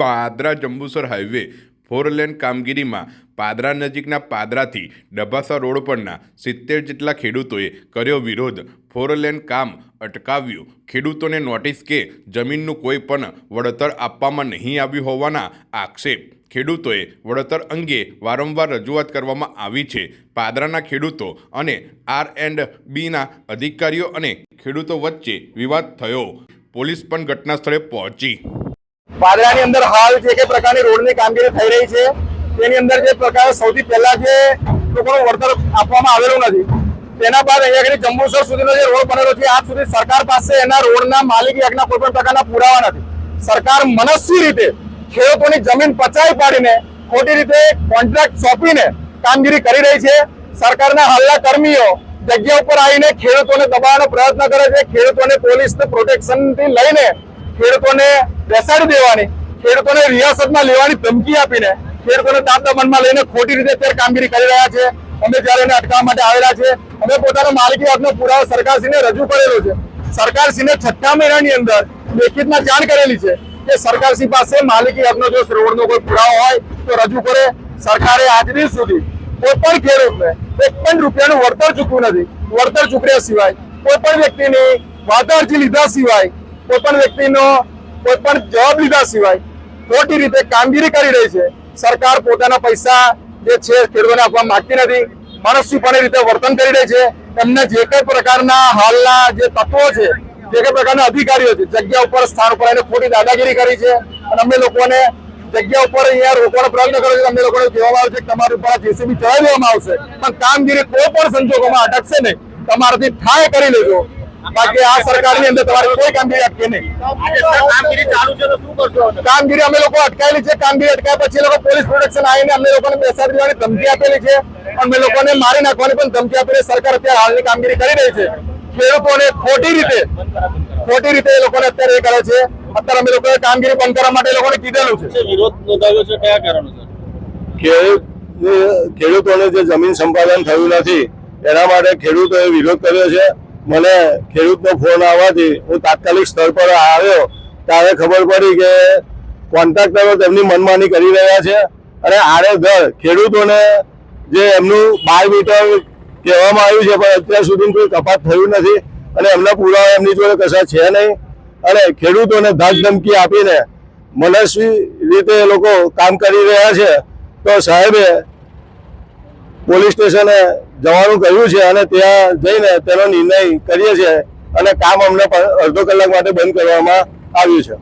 Padra Jambusar highway, four lane કામગીરીમાં પાદરા નજીકના પાદરાથી Dabhasa road પરના સિત્તેર જેટલા ખેડૂતોએ કર્યો વિરોધ. ફોર લેન કામ અટકાવ્યું. ખેડૂતોને નોટિસ કે જમીનનું કોઈ પણ વળતર આપવામાં નહીં આવ્યું હોવાના આક્ષેપ. ખેડૂતોએ વળતર અંગે વારંવાર રજૂઆત કરવામાં આવી છે. પાદરાના ખેડૂતો અને આર એન્ડ બીના અધિકારીઓ અને ખેડૂતો વચ્ચે વિવાદ થયો. પોલીસ પણ ઘટના સ્થળે પહોંચી. પાદરાની અંદર હાલ જે કઈ પ્રકારની રોડની કામગીરી થઈ રહી છે, તેની અંદર જે પ્રકાર સૌથી પહેલા જે લોકોનું વળતર આપવામાં આવેલું નથી, તેના બાદ અહીંયા જંબુસર સુધીનો જે રોડ બનેલો છે, આજ સુધી સરકાર પાસે એના રોડના માલિકી યજ્ઞના કોઈ પણ પ્રકારના પુરાવા નથી. સરકાર મનસ્વી રીતે ખેડૂતોની જમીન પચાવી પાડીને ખોટી રીતે કોન્ટ્રાક્ટ સોંપીને કામગીરી કરી રહી છે. સરકારના હાલના કર્મીઓ જગ્યા ઉપર આવીને ખેડૂતોને દબાવવાનો પ્રયત્ન કરે છે, ખેડૂતોને પોલીસ પ્રોટેક્શનથી લઈને ખેડૂતોને બેસાડી દેવાની. ખેડૂતોને રિયાસતમાં લેવાની ધમકી આપીને ખેડૂતોને તાપતા મનમાં લઈને ખોટી રીતે અત્યારે કામગીરી કરી રહ્યા છે. અમે જ્યારે એને અટકાવવા માટે આવેલા છે, અમે પોતાનો માલિકી હકનો પુરાવો સરકારશ્રીને રજૂ કરેલો છે. સરકારશ્રીને છઠ્ઠા મહિનાની અંદર લેખિતમાં જાણ કરેલી છે કે સરકારશ્રી પાસે માલિકી હકનો જો રોડનો કોઈ પુરાવો હોય, તો રજૂ કરે. સરકારે આજની સુધી કોઈ પણ ખેડૂતને એક પણ રૂપિયાનું વળતર ચૂકવ્યું નથી. વળતર ચૂકવ્યા સિવાય કોઈ પણ વ્યક્તિની વાતો અરજી લીધા સિવાય કોઈ પણ વ્યક્તિનો કોઈ પણ જવાબ લીધા સિવાય ખોટી રીતે કામગીરી કરી રહી છે. સરકાર પોતાના પૈસા જે છે ખેડૂતોને આપવા માંગતી નથી. મનસ્વીપણે રીતે વર્તન કરી રહી છે. એમને જે કઈ પ્રકારના હાલના જે તત્વો છે, જે કઈ પ્રકારના અધિકારીઓ છે, જગ્યા ઉપર, સ્થાન ઉપર એને ખોટી દાદાગીરી કરી છે અને અમે લોકોને જગ્યા ઉપર અહીંયા રોકવાનો પ્રયત્ન કર્યો છે. અમને લોકોને કહેવામાં આવે છે કે તમારી ઉપર જેસીબી ચડાવી દેવામાં આવશે. પણ કામગીરી કોઈ પણ સંજોગોમાં અટકશે નહીં. તમારાથી થાય કરી લેજો. બાકી આ સરકારની અંદર તમારી કોઈ કામગીરી અટકે નહીં. કામગીરી ચાલુ છે તો શું કરશો હવે? કામગીરી અમે લોકો અટકાયેલી છે કામગીરી અટકાય પછી એ લોકો પોલીસ પ્રોટેક્શન આવીને અમે લોકોને બેસાડી દેવાની ધમકી આપેલી છે. અમે લોકોને મારી નાખવાની પણ ધમકી આપીને સરકાર અત્યારે હાલની કામગીરી કરી રહી છે. ખેડૂતોને ખોટી રીતે ખોટી રીતે એ લોકોને અત્યારે એ કરે છે. અત્યારે અમે લોકોએ કામગીરી બંધ કરવા માટે એ લોકોને કીધેલું છે. વિરોધ નોંધાવ્યો છે કયા કારણોસર? ખેડૂત ખેડૂતોને જે જમીન સંપાદન થયું નથી એના માટે ખેડૂતોએ વિરોધ કર્યો છે. મને ખેડૂતનો ફોન આવવાથી હું તાત્કાલિક સ્થળ પર આવ્યો. ત્યારે ખબર પડી કે કોન્ટ્રાક્ટરો તેમની મનમાની કરી રહ્યા છે અને આડેધડ ખેડૂતોને જે એમનું બાર મીટર કહેવામાં આવ્યું છે, પણ અત્યાર સુધી કોઈ કપાત થયું નથી અને એમના પુરાવા એમની જોડે કશા છે નહીં. અને ખેડૂતોને ધમકી આપીને મનસ્વી રીતે એ લોકો કામ કરી રહ્યા છે. તો સાહેબે પોલીસ સ્ટેશને જવાનું કહ્યું છે અને ત્યાં જઈને તેનો નિર્ણય કરીએ છીએ અને કામ અમને અડધો કલાક માટે બંધ કરવામાં આવ્યું છે.